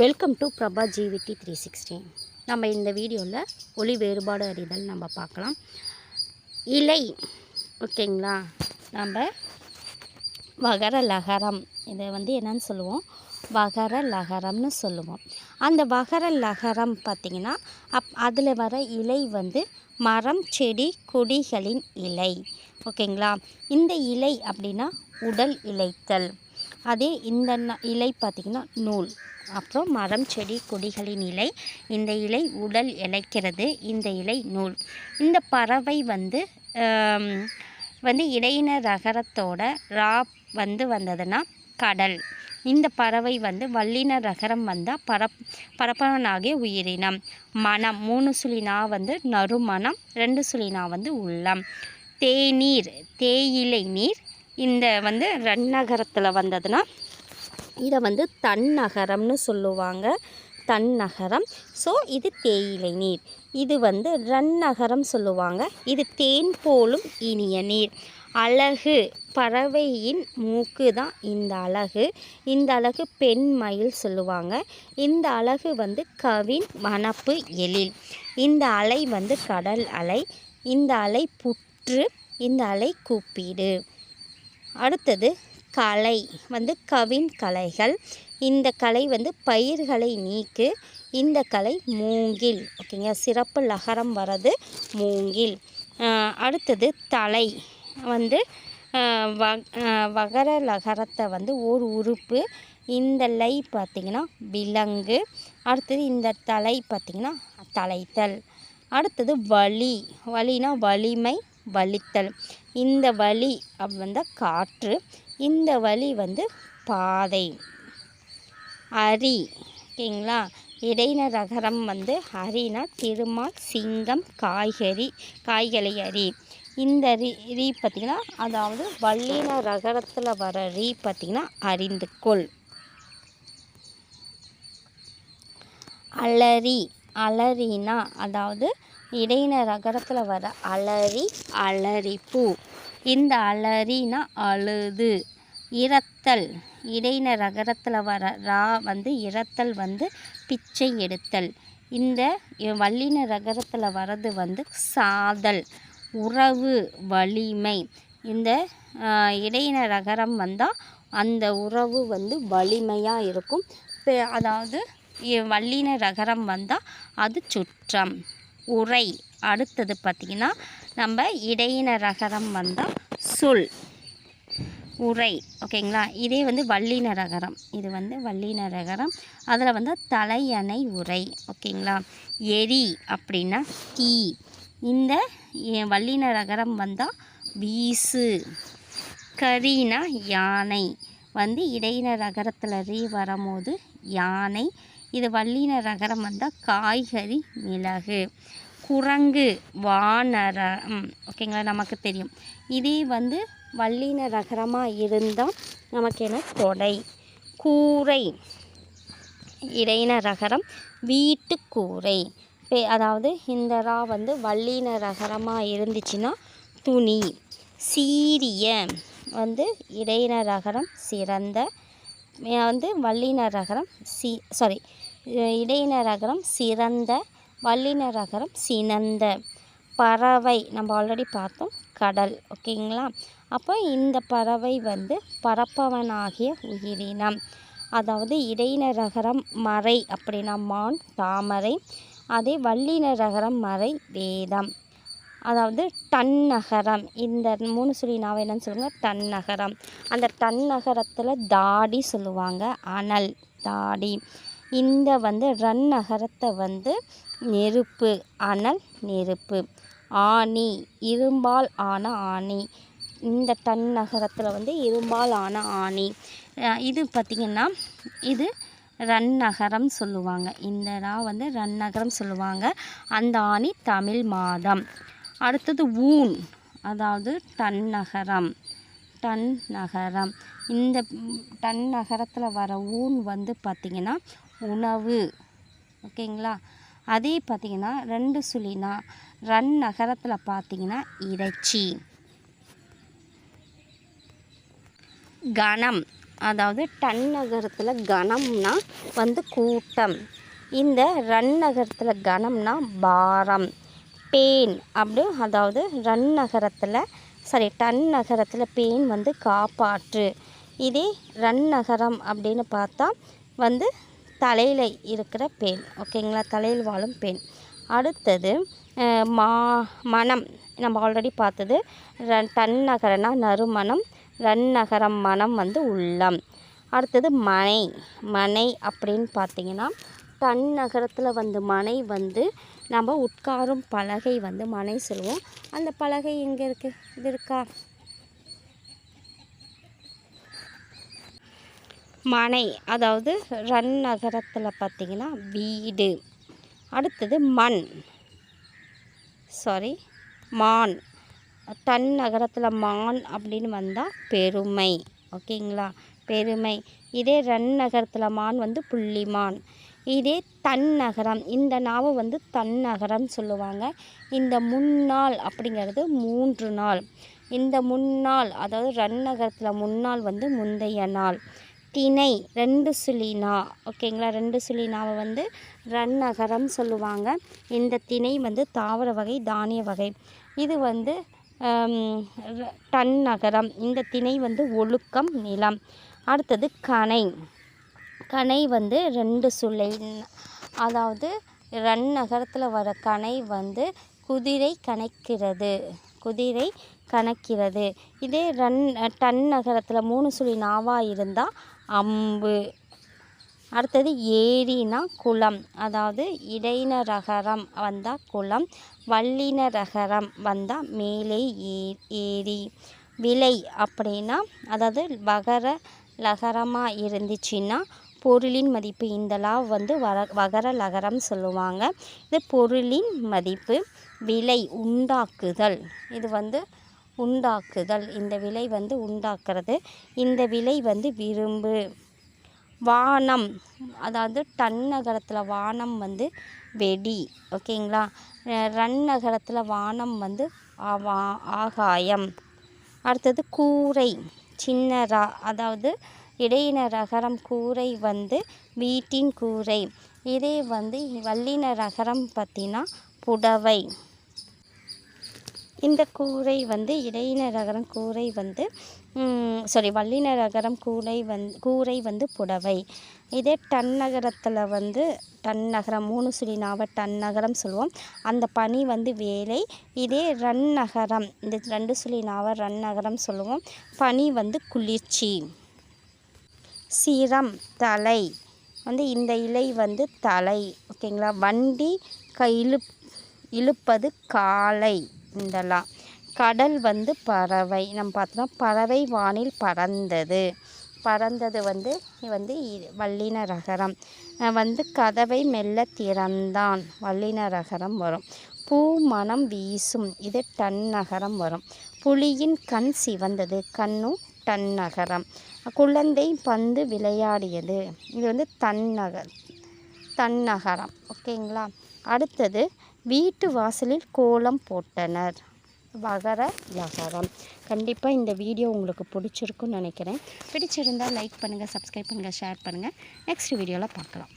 Welcome to Prabha GVD three sixty நம்ம இந்த வீடியோவில் ஒளி வேறுபாடு அறிதல் நம்ம பார்க்கலாம். இலை ஓகேங்களா? நம்ம வகர லகரம் இதை வந்து என்னன்னு சொல்லுவோம்? வகர லகரம்னு சொல்லுவோம். அந்த வகர லகரம் பார்த்திங்கன்னா அப் அதில் வர இலை வந்து மரம் செடி கொடிகளின் இலை. ஓகேங்களா? இந்த இலை அப்படின்னா உடல் இலைத்தல் அதே இந்த இலை பார்த்திங்கன்னா நூல். அப்புறம் மரம் செடி கொடிகளின் இலை. இந்த இலை உடல் இழைக்கிறது. இந்த இலை நூல். இந்த பறவை வந்து வந்து இடையின ரகரத்தோட ரா வந்து வந்ததுன்னா கடல். இந்த பறவை வந்து வல்லின ரகரம் வந்தால் பரப் பரப்பனாகிய உயிரினம். மனம். மூணு சுழினா வந்து நறுமணம் ரெண்டு சுழினா வந்து உள்ளம். தேநீர். தேயிலை நீர் இந்த வந்து ரன்னகரத்தில் வந்ததுன்னா இதை வந்து தன்னகரம்னு சொல்லுவாங்க. தன்னகரம் ஸோ இது தேயிலை நீர். இது வந்து ரன்னகரம் சொல்லுவாங்க. இது தேன் போலும் இனிய நீர். அழகு. பறவையின் மூக்கு தான் இந்த அழகு. இந்த அழகு பெண் மயில் சொல்லுவாங்க. இந்த அழகு வந்து கவின் மணப்பு எழில். இந்த அலை வந்து கடல் அலை. இந்த அலை புற்று. இந்த அலை கூப்பீடு. அடுத்தது கலை. வந்து கவின் கலைகள். இந்த கலை வந்து பயிர்களை நீக்கு. இந்த கலை மூங்கில். ஓகேங்க. சிறப்பு லகரம் வர்றது மூங்கில். அடுத்தது தலை. வந்து வ வகர லகரத்தை வந்து ஓர் உறுப்பு. இந்த லை பார்த்திங்கன்னா விலங்கு. அடுத்தது இந்த தலை பார்த்திங்கன்னா தலைத்தல். அடுத்தது வலி. வலினா வலிமை. வலித்தல். இந்த வலி வந்து வந்தால் காற்று இந்த வலி வந்து பாதை. அரி ஓகேங்களா? இடையின ரகரம் வந்து அரினா திருமால் சிங்கம் காய்கறி காய்களை அரி. இந்த ரீ ரீ பார்த்திங்கன்னா அதாவது வள்ளின ரகரத்தில் வர ரீ பார்த்திங்கன்னா அறிந்து கொள். அலரி. அலரினா அதாவது இடையின ரகரத்தில் வர அலரி அலரிப்பூ இந்த அலரினா அழுது. இரத்தல். இடையின ரகரத்தில் வர ரா வந்து இரத்தல் வந்து பிச்சை எடுத்தல். இந்த வல்லின ரகரத்தில் வர்றது வந்து சாதல். உறவு வலிமை. இந்த இடையின ரகரம் வந்தால் அந்த உறவு வந்து வலிமையாக இருக்கும். அதாவது வல்லின ரகரம் வந்தால் அது சுற்றம். உரை. அடுத்தது பார்த்திங்கன்னா நம்ம இடையின ரகரம் வந்தால் சொல். உரை. ஓகேங்களா? இதே வந்து வல்லின ரகரம். இது வந்து வல்லின ரகரம். அதில் வந்து தலையணை உரை. ஓகேங்களா? எரி அப்படின்னா தீ. இந்த வள்ளின வல்லின ரகரம் வந்தால் வீசு. கரினா யானை. வந்து இடையின ரகரத்தில் ரீ வரும்போது யானை இது வல்லின ரகரம் வந்தால் காய்கறி மிளகு. குரங்கு வானரம். ஓகேங்களா நமக்கு தெரியும். இதே வந்து வல்லின ரகரமாக இருந்தால் நமக்கு என்ன? தொடை கூரை. இடையின ரகரம் வீட்டுக்கூரை. பே- அதாவது இந்த ரா வந்து வல்லின ரகரமாக இருந்துச்சுன்னா துணி. சீரிய வந்து இடையின ரகரம் சிறந்த வந்து வல்லின ரகரம் சி சாரி இடையினரகரம் சிறந்த வல்லின ரகரம் சினந்த. பறவை நம்ம ஆல்ரெடி பார்த்தோம் கடல் ஓகேங்களா? அப்போ இந்த பறவை வந்து பறப்பவனாகிய உயிரினம். அதாவது இடையினரகரம் மறை அப்படின்னா மான் தாமரை அதே வல்லின ரகரம் மறை வேதம். அதாவது டன்னகரம் இந்த மூணு சொல்லி நான் என்னன்னு சொல்லுங்கள் டன்னகரம் அந்த டன்னகரத்தில் தாடி சொல்லுவாங்க அனல் தாடி. இந்த வந்து ரன் நகரத்தை வந்து நெருப்பு அனல் நெருப்பு. ஆணி இரும்பால் ஆன ஆணி. இந்த டன் நகரத்தில் வந்து இரும்பால் ஆன ஆணி. இது பார்த்திங்கன்னா இது ரன் நகரம் சொல்லுவாங்க. இந்த ரா வந்து ரன் நகரம் சொல்லுவாங்க. அந்த ஆணி தமிழ் மாதம். அடுத்தது ஊன் அதாவது டன் நகரம். டன் நகரம். இந்த டன் நகரத்தில் வர ஊன் வந்து பார்த்திங்கன்னா உணவு. ஓகேங்களா? அதே பார்த்திங்கன்னா ரெண்டு சுழினா ரன் நகரத்தில் பார்த்திங்கன்னா இறைச்சி. கணம். அதாவது டன் நகரத்தில் கணம்னா வந்து கூட்டம். இந்த ரன் நகரத்தில் கணம்னா பாரம். பேன் அப்படி அதாவது ரன் நகரத்தில் சாரி டன் நகரத்தில் பேன் வந்து காப்பாற்று. இதே ரன் நகரம் அப்படின்னு பார்த்தா வந்து தலையில் இருக்கிற பேன் ஓகேங்களா? தலையில் வாழும் பேன் அடுத்தது மா மனம். நம்ம ஆல்ரெடி பார்த்தது ரன் தன்னகரனா நறுமணம் ரன் நகரம் மனம் வந்து உள்ளம். அடுத்தது மனை. மனை அப்படின்னு பார்த்தீங்கன்னா டன் நகரத்தில் வந்து மனை வந்து நம்ம உட்காரும் பலகை வந்து மனை சொல்லுவோம். அந்த பலகை எங்கே இருக்குது இது இருக்கா? மனை அதாவது ரன் நகரத்தில் பார்த்தீங்கன்னா வீடு. அடுத்தது மண். சாரி மான். தன் நகரத்தில் மான் அப்படின்னு வந்தால் பெருமை. ஓகேங்களா? பெருமை. இதே ரன் நகரத்தில் மான் வந்து புள்ளிமான் இதே தன் நகரம். இந்த நாவை வந்து தன் நகரம் சொல்லுவாங்க. இந்த முன்னாள் அப்படிங்கிறது மூன்று நாள். இந்த முன்னாள் அதாவது ரன் நகரத்தில் முன்னாள் வந்து முந்தைய நாள். திணை ரெண்டு சுழினா ஓகேங்களா? ரெண்டு சுழினாவை வந்து ரன்னகரம் சொல்லுவாங்க. இந்த திணை வந்து தாவர வகை தானிய வகை. இது வந்து ர- டன் நகரம். இந்த திணை வந்து ஒழுக்கம் நிலம். அடுத்தது கணை கணை வந்து ரெண்டு சுளை அதாவது ரன் நகரத்தில் வர கணை வந்து குதிரை கணக்கிறது குதிரை கணக்கிறது இதே ரன் டன் நகரத்தில் மூணு சுழி நாவாக இருந்தால் அம்பு. அடுத்தது ஏரினா குளம். அதாவது இடையின ரகரம் வந்தால் குளம் வல்லினரகரம் வந்தால் மேலே ஏ ஏரி. விலை அப்படின்னா அதாவது வகர லகரமாக இருந்துச்சுன்னா பொருளின் மதிப்பு இந்த லா வந்து வர வகர லகரம் சொல்லுவாங்க. இது பொருளின் மதிப்பு விலை உண்டாக்குதல். இது வந்து உண்டாக்குதல். இந்த விலை வந்து உண்டாக்குறது. இந்த விலை வந்து விரும்பு. வானம். அதாவது டன் நகரத்தில் வானம் வந்து வெடி. ஓகேங்களா? ரன் நகரத்தில் வானம் வந்து ஆவா- ஆகாயம். அடுத்தது கூரை. சின்னரா அதாவது இடையின ரகரம் கூரை வந்து வீட்டின் கூரை. இதே வந்து வல்லின ரகரம் பார்த்தீங்கன்னா புடவை. இந்த கூரை வந்து இடையின ரகரம் கூரை வந்து சாரி வல்லின கூரை வந் கூரை வந்து புடவை. இதே டன் நகரத்தில் வந்து டன் நகரம் மூணு சுழி நாவ டன்னகரம் சொல்லுவோம். அந்த பனி வந்து வேலை. இதே ரன் நகரம் இந்த ரெண்டு சுழி நாவ ரன் நகரம் சொல்லுவோம். பனி வந்து குளிர்ச்சி. சிரம் தலை. வந்து இந்த இலை வந்து தலை. ஓகேங்களா? வண்டி க இழுப் இழுப்பது காலை. இதெல்லாம் கடல் வந்து பறவை. நம்ம பார்த்தோம்னா பறவை வானில் பறந்தது. பறந்தது வந்து வந்து வல்லின ரகரம். வந்து கதவை மெல்ல திறந்தான் வல்லின ரகரம் வரும். பூ மனம் வீசும். இது டன்னகரம் வரும். புலியின் கண் சிவந்தது. கண்ணும் டன்னகரம் குழந்தை பந்து விளையாடியது. இது வந்து தன்னகர் தன்னகரம் ஓகேங்களா? அடுத்தது வீட்டு வாசலில் கோலம் போட்டனர். வகர யகரம் கண்டிப்பாக இந்த வீடியோ உங்களுக்கு பிடிச்சிருக்குன்னு நினைக்கிறேன். பிடிச்சிருந்தால் லைக் பண்ணுங்கள் சப்ஸ்கிரைப் பண்ணுங்கள் ஷேர் பண்ணுங்கள் நெக்ஸ்ட் வீடியோவில் பார்க்கலாம்.